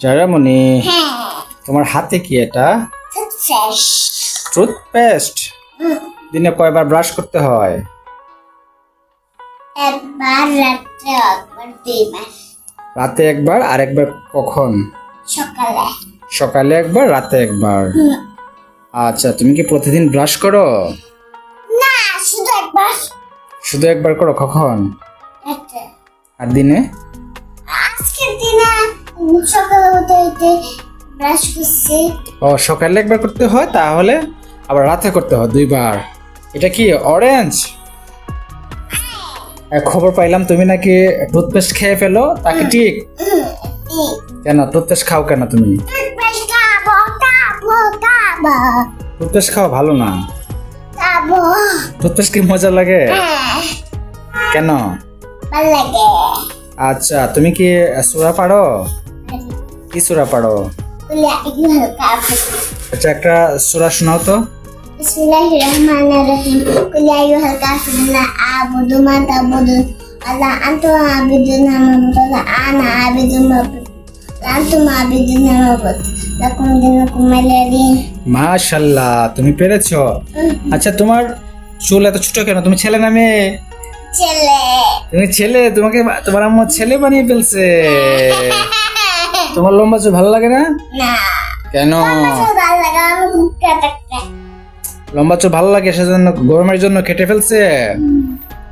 জারামণি হ্যাঁ। তোমার হাতে কি এটা? টুথপেস্ট দিনে কয়বার ব্রাশ করতে হয়? একবার রাত্রে একবার দুইবার। রাতে একবার আর একবার কখন? সকালে। সকালে একবার রাতে একবার? আচ্ছা তুমি কি প্রতিদিন ব্রাশ করো? না শুধু একবার। শুধু একবার করো কখন? আর দিনে? আজকের দিনে সকালে উঠে উঠে ব্রাশ করছি ও সকালে একবার করতে হয় তাহলে আবার রাতে করতে হয় দুইবার। এটা কি অরেঞ্জ খবর পাইলাম তুমি নাকি টুথপেস্ট খেয়ে ফেলো তাকে ঠিক? কেন টুথপেস্ট খাও কেন তুমি? টুথপেস্ট খাওয়া ভালো না। টুথপেস্ট কি মজা লাগে? হ্যাঁ। কেন? আচ্ছা তুমি কি সুরা পারো? কি সুরা হালকা আচ্ছা একটা সুরা শোনাও তো। বিসমিল্লাহির রহমানির রহিম। কুল আইয়ুহাল কাফিরুন আ'বুদু মা তা'বুদুন আলা আ'বিদুন আনা আনতুম আ'বিদুন লাকুম দিনুকুম তুমি পেরেছ? আচ্ছা তোমার চুল এত ছোট কেন? তুমি ছেলে না মেয়ে? ছেলে। তুমি ছেলে তোমাকে তোমার আম্মু ছেলে বানিয়ে ফেলছে। তোমার লম্বা চুল ভালো লাগে না? কেন? লম্বা চুল ভালো লাগে সেজন্য গরমের জন্য কেটে ফেলছে?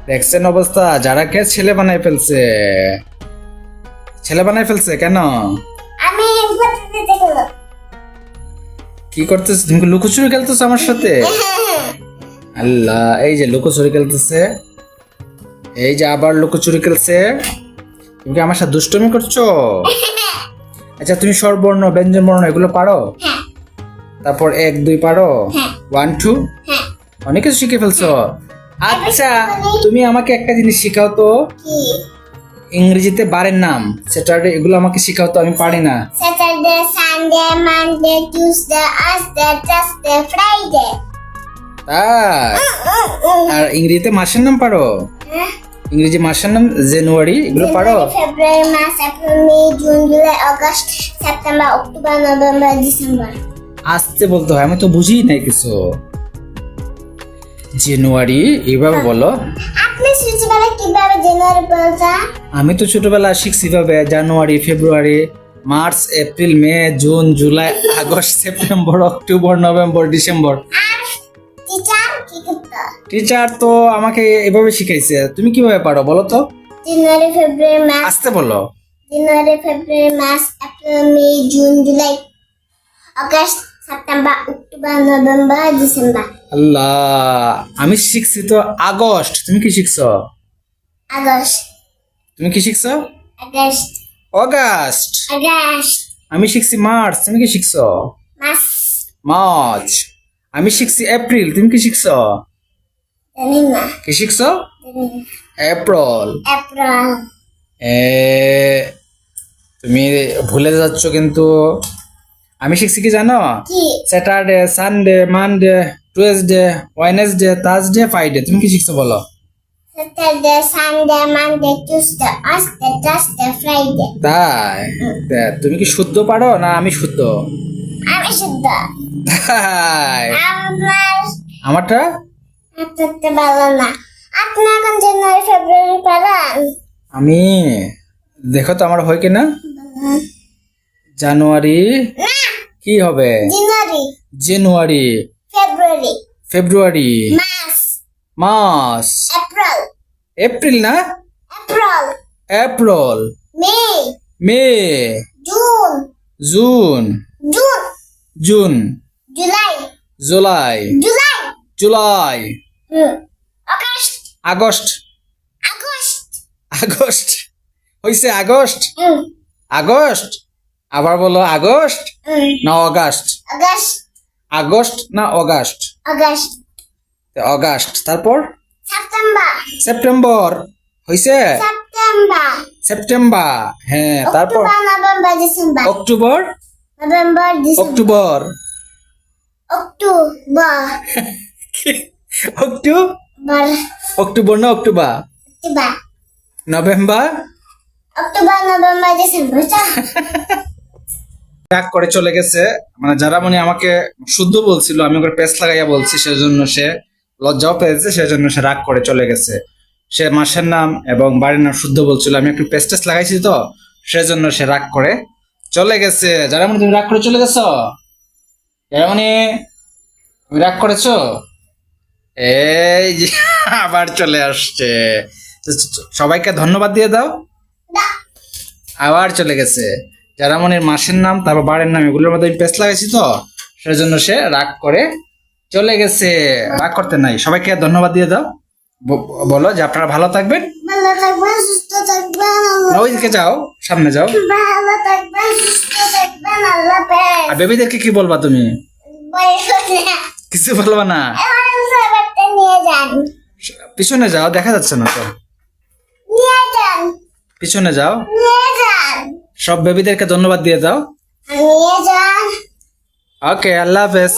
দেখছেন অবস্থা যারা কে ছেলে বানাই ফেলছে? ছেলে বানাই ফেলছে কেন? আমি কি করতেছ? তুমি লুকোচুরি খেলতেছো আমার সাথে? আল্লাহ এই যে লুকোচুরি খেলতেছে। এই যে আবার লুকোচুরি খেলছে। তুমি কি আমার সাথে দুষ্টমি করছ? আচ্ছা তুমি স্বরবর্ণ ব্যঞ্জন বর্ণ এগুলো পারো? হ্যাঁ। তারপর এক দুই পারো? হ্যাঁ। ওয়ান টু হ্যাঁ। অনেক কিছু শিখে ফেলছো। আচ্ছা তুমি আমাকে একটা জিনিস শিখাও তো। ইংরেজিতে বারের নাম। স্যাটারডে এগুলো আমাকে শিখাও তো আমি পারি না। Saturday Sunday Monday Tuesday Thursday Friday আর ইংরেজিতে মাসের নাম পারো? ইংরেজি মাসের নাম জানুয়ারি এগুলো পারো? February March April May June July August September October November December. আসতে বলতে হয় আমি তো বুঝি নাই কিছু। জানুয়ারি এইভাবে বলো। আপনি ছোটবেলায় কীভাবে জানুয়ারি বলতা? আমি তো ছোটবেলা শিখছি ভাবে January February March April May June July August September October November December. Teacher তো আমাকে এভাবে শিখাইছে। তুমি কীভাবে পারো বলো তো? জানুয়ারি ফেব্রুয়ারি মার্চ আসতে বলো। January February March April May June July August September October November December আল্লাহ আমি শিখছি তো আগস্ট। তুমি কি শিখছো? আগস্ট। তুমি কি শিখছো? আগস্ট। August August. আমি শিখছি মার্চ। তুমি কি শিখছো? মাস। মার্চ। আমি শিখছি এপ্রিল তুমি কি শিখছো? জানি না কি শিখছো? এপ্রিল। এপ্রিল। এ তুমি ভুলে যাচ্ছ কিন্তু। আমি শিখছি কি জানো? Saturday Sunday Monday Tuesday Wednesday Thursday Friday তুমি কি শিখছো বলো? Saturday Sunday Monday Tuesday Wednesday Thursday Friday তাই? তুমি কি শুদ্ধ পারো না আমি শুদ্ধ? আমি শুদ্ধ। তাই আমার আমারটা? ভালো না। আপনি এখন জানুয়ারি ফেব্রুয়ারি আমি? দেখো তো আমার হয় কিনা। জানুয়ারি? কি হবে? January. January. February. February. March. March. April. April না? April. April. May. May. June. June. June. June. July. July. July. July. August. August. August. August. হইছে আগস্ট। আগস্ট। আবার বলো আগস্ট। না অগাস্ট। আগস্ট। আগস্ট না August? August. August. তারপর? September. September. হইছে? September. September. হ্যাঁ তারপর? October? November October October October October October না October October November October November December রাগ করে চলে গেছে। মানে যারা মনে আমাকে শুদ্ধ বলছিল আমি ওকে পেস্ট লাগাইয়া বলছি সেজন্য সে লজ্জাও পেয়েছে সেজন্য সে রাগ করে চলে গেছে। সে মাসের নাম এবং বাড়ির নাম শুদ্ধ বলছিল আমি একটু পেস্ট টেস্ট লাগাইছি তো সেজন্য সে রাগ করে চলে গেছে। যারা মনে তুমি রাগ করে চলে গেছো? যারা মনে তুমি রাগ করেছ? এই যে, আবার চলে আসছে। সবাইকে ধন্যবাদ দিয়ে দাও। আবার চলে গেছে। যারা মনের মাসের নাম, তারপর বাড়ির নাম, এগুলোর মধ্যে আমি পেস্ট লাগাইছি তো, সেজন্য সে রাগ করে চলে গেছে। রাগ করতে নাই। সবাইকে ধন্যবাদ দিয়ে দাও। বলো যে আপনারা ভালো থাকবেন। ভালো থাকবেন সুস্থ থাকবেন আল্লাহ না, ওইদিকে যাও? সামনে যাও। ভালো থাকবেন সুস্থ থাকবেন আল্লাহ আর বেবিদেরকে কি বলবা তুমি? কিছু বলবা না? পিছনে যাও দেখা যাচ্ছে না তো। পিছনে যাও। সব বেবিদেরকে ধন্যবাদ দিয়ে দাও ওকে আল্লাহ হাফেজ।